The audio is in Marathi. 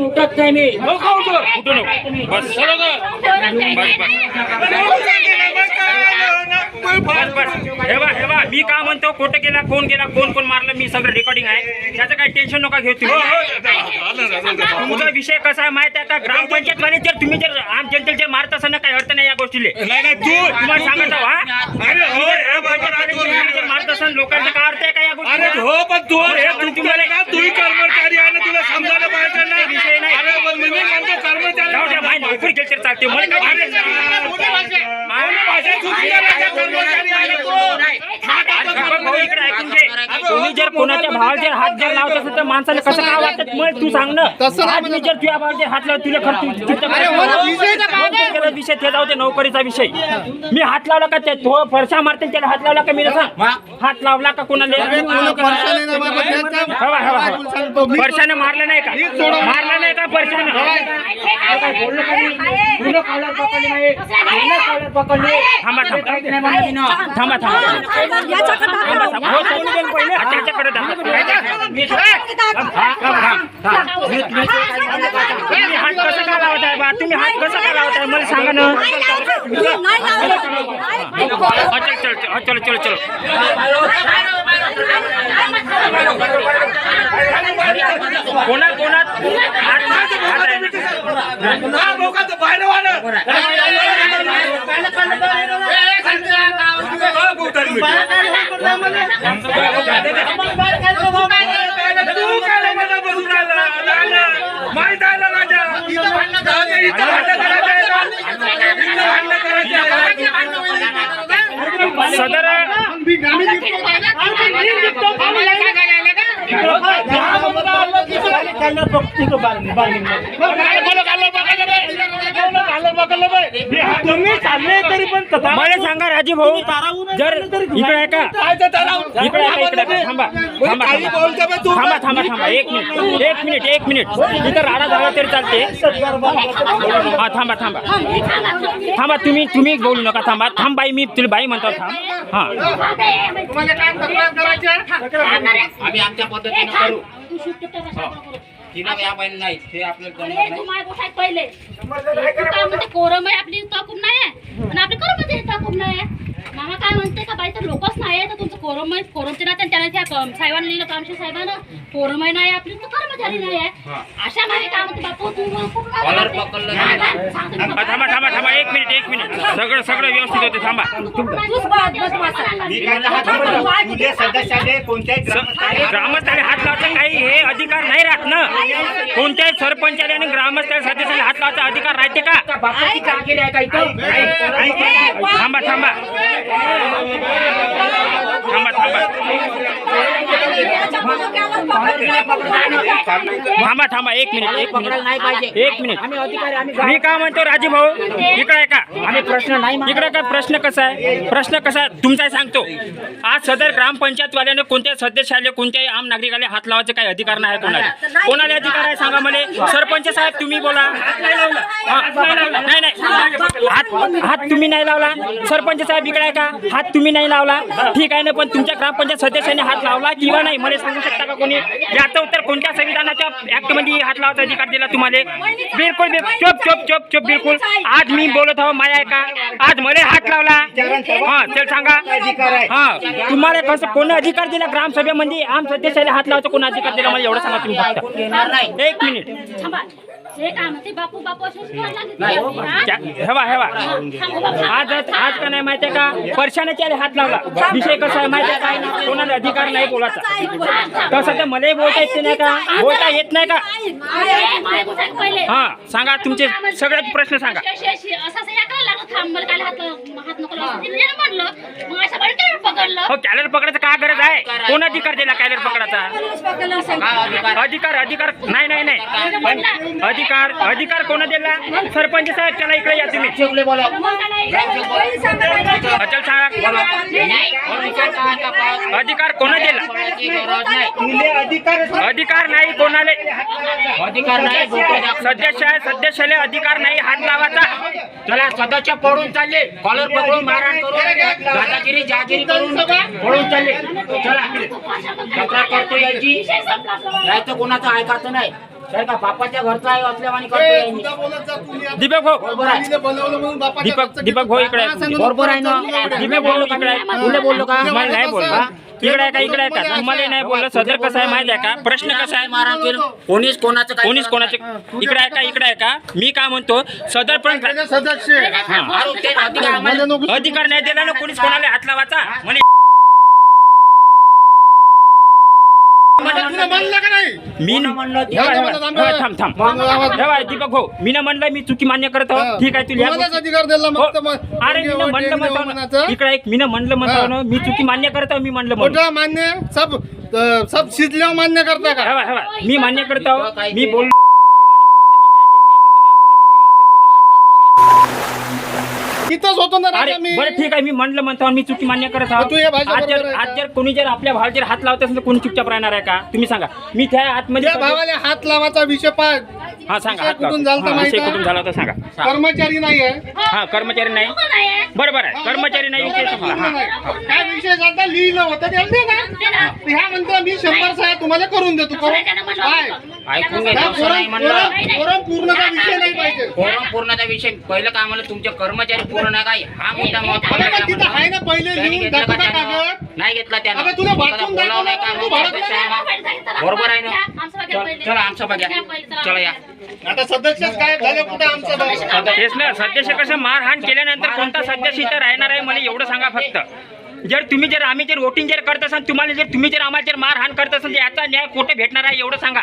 उठत नाही मी. हो बस बस. बस बस हे हे बा मी का म्हणतो खोटं केला कोण केला कोण कोण मारलं मी सगळं रेकॉर्डिंग आहे त्याचं काही टेन्शन नका घेऊ तुम्ही तुमचा विषय कसा आहे माहीत आहे का ग्रामपंचायत वाले जर तुम्ही जर आम जनतेला जर मारत असाल ना काही अर्थ नाही या गोष्टीले नाही नाही तू तुम्हाला सांगत आहो, हा हो तुम्ही जर मारत असाल लोकांचा काय अर्थ आहे का या अरे गोष्टी हो पण तू हे तुम्हाला का तूही कर्मचारी आहे ना तुला समजायला पाहिजे ना विषय नाही. अरे पण मी म्हणतो कर्मचारी जाऊ द्या माय नोकरी केली तर चालते मला काय जर कोणाच्या भावाला जर हात जर लावत असेल तर माणसाला कसं काय वाटत? मग तू सांग ना. आज मी जर तुझ्या भावाला जर हात लावला तुला खर्च तुझ्या विषय ते जाऊ दे नोकरीचा विषय. मी हात लावला का ते तो फरशा मारते त्याला हात लावला का? मी ना सांग. हात लावला का कोणाला? परशाने मारलं नाही का मारलं नाही का परशाने का थांबा थांबा थांबा हो. हा, हा, तुम्ही हात कसं बा तुम्ही हात कसं काय लावत आहे मला सांगा ना हा, चल चल चल हा, चलो चलो चलो कोणात? हा. हा. माहीत ना राजा? इथं भांडणं करायचं आहे. इथं भांडणं करायचं तुम्ही चालले तरी पण मला सांगा राजीव भाऊ जर इकडे आहे का इकडे? थांबा थांबा थांबा. थांबा थांबा एक मिनिट एक मिनिट एक मिनिट. इथं राडा झाला तरी चालते. हा थांबा थांबा. थांबा तुम्ही तुम्ही बोलू नका थांबा. थांब बाई मी तुला बाई म्हणतो थांब. हा. आम्ही आमच्या पद्धतीने करू. तिला या पाहिजे नाही ते आपल्याला जमणार नाही. पहिले. काय म्हणते कोरम आहे आपली तकूब नाही आहे? आपली आहे. मामा काय म्हणते का बाई तर लोकच नाही तर तुमचं कोरम कोरमचे त्याला त्या साहेबांना लिहिलं कामशे साहेबांना? कोरम नाही आपली तर कर्मचारी नाही आहे. अशा नाही काय म्हणते बापू तू काय थांबा थांबा थांबा एक मिनिट एक मिनिट. सगळं सगळं व्यवस्थित होते थांबा. सदस्याने कोणत्याही ग्रामस्थाने हात लावचा काही हे अधिकार नाही राहत ना. कोणत्याही सरपंचाने आणि ग्रामस्थ सदस्याने हात लावचा अधिकार राहते का? बापाची कामगिरी आहे का इथं? थांबा थांबा थांबा थांबा थांबा थांबा एक मिनिट एक नाही पाहिजे मिनिट एक मिनिट. आम्ही अधिकारी मी काय म्हणतो राजू भाऊ इकडे का आम्ही प्रश्न नाही इकडे काय प्रश्न कसा आहे? प्रश्न कसा आहे? तुमचा सांगतो. आज सदर ग्रामपंचायतवाल्याने कोणत्या सदस्याले कोणत्याही आम नागरिकाला हात लावायचे काही अधिकार नाही कोणाला. कोणाला अधिकार आहे सांगा मला? सरपंच साहेब तुम्ही बोला. नाही नाही हात हात तुम्ही नाही लावला. सरपंच साहेब इकडे आहे का हात तुम्ही नाही लावला. ठीक आहे ना पण तुमच्या ग्रामपंचायत सदस्याने हात लावला किंवा नाही? मला सांगा. शकता का कोणी? याचं उत्तर कोणत्या संविधानाच्या ऍक्टमध्ये हात लावायचा अधिकार दिला तुम्हाला? बिलकुल बिलकुल चुप चुप चुप चुप बिलकुल. आज मी बोलत आहो माया ऐका का? आज मला हात लावला. हा चल सांगा. हा तुम्हाला कसं कोण अधिकार दिला ग्रामसभेमध्ये? आम सदस्याला हात लावायचा कोण अधिकार दिला? मला एवढं सांगा तुम्ही एक मिनिट. हे. हा? हेवा हेवा. आज आज का नाही माहितीये का? परशाने त्याला हात लावला. विषय कसा आहे माहितीये काय कोणाला अधिकार नाही बोलायचा. तसं तर मलाही बोलता येत नाही का? बोलता येत नाही का. हा सांगा तुमचे सगळे प्रश्न सांगा. हो कॅलर पकडायचं काय गरज आहे? कोण अधिकार दिला कॅलर पकडायचा? अधिकार? अधिकार नाही नाही नाही. अधिकार अधिकार कोण दिला? सरपंच साहेब त्याला इकडे या तुम्ही. अचल साहेब अधिकार कोण दिला? अधिकार नाही कोणाले. अधिकार नाही सदस्य आहे सदस्याले अधिकार नाही हात लावायचा. चला सदस्य पळून चालले. कॉलर पकडून मारहाण करून दादागिरी जागिरी करून पळून चालले. चला. तक्रार करतो यायची. नाही तर कोणाचं ऐकायचं नाही. काय का बापाच्या घरचा आहे असल्यावानी करतो यांनी. दीपक भाऊ. बरोबर आहे. दीपक दीपक भाऊ इकडे आहे. बरोबर आहे ना. दीपक भाऊ इकडे आहे. तुला बोललो का? मला नाही बोलला इकडे आहे का इकडे आहे का? तुम्हाला नाही बोललं. सदर कसं आहे माहिती आहे का? प्रश्न कसा आहे मारहाण केलं कोणीच कोणाचं काही कोणीच कोणाचे इकडे आहे का इकडे आहे का? मी काय म्हणतो सदर पण सदस्य हा. आरोप ते अधिकार आम्हाला अधिकार नाही दिला ना कोणीच कोणाला हात लावायचा म्हणे तुला म्हणलं का नाही? मी म्हणलं ते? हेवा, हेवा, म्हणलं थांब, हेवा, थांब थांब मग आवाज- हेवा, दीपक भाऊ मी ना म्हणलं मी चुकी मान्य करत आहो ठीक आहे तुला या तुम्हालाच गोष्टी- अधिकार दिला हो. मग तर मग अरे मी ना म्हणलं म्हणतो म्हणायचं. ना. इकडे एक मी ना म्हणलं म्हणतो ना मी चुकी मान्य करत आहो मी म्हणलं म्हणून खोटं मान्य सब अं, सब शिजल्यावर मान्य करता का हेवा मी मान्य करत आहो मी? बोललो इथंच होतो ना अरे राजा मी. बरं ठीक आहे मी म्हणलं म्हणतो आणि मी चुकी मान्य करत आहो मग तू या भाषा आज जर बरोबर आहे आज? जर कोणी जर आपल्या भावाला जर हात लावत असेल तर कोणी चुपचाप राहणार आहे का? तुम्ही सांगा. मी त्या आतमध्ये त्या भावाला हात लावायचा विषय पाय हा सांगा विषय हात कुठून लावा. झालता हा, माहिती विषय आहे? कुठून झाला होता सांगा. कर्मचारी नाही आहे. हा कर्मचारी नाही? बरोबर आहे कर्मचारी नाही विषय संपला. हा. काय विषय झाला लिहिलं होतं ते दे ना. ह्या म्हणतो मी शंभर सह्या तुम्हाला करून देतो. करून काय? ऐकून घे त्या तसं नाही कोरम- म्हणलं कोरम- कोरम पूर्णचा विषय नाही पाहिजे. विषय पहिलं काय म्हणलं तुमचे कर्मचारी पूर्ण नाही काय हा मुद्दा महत्त्वाचा अरे पण तिथं आहे ना पहिले त्यांनी लिहून घेतलं दाखवू का का त्यानं? कागद? नाही घेतला त्यानं. अबे तुला स्वतःला वाचून बोलावं नाही दाखवलं का? तू मग भडकला सदस्यांना? बरोबर आहे ना? चल- चला आमचा बघा चला या. आता सदस्यच काय झालं कुठे आमचं बघ. तेच ना सदस्य कसं मारहाण केल्यानंतर कोणता सदस्य इथं राहणार आहे मला एवढं सांगा फक्त. जर तुम्ही जर आम्ही जर वोटिंग जर करत असाल तुम्हाला जर तुम्ही जर आम्हाला जर मारहाण करत असाल तर याचा न्याय कुठे भेटणार आहे एवढं सांगा.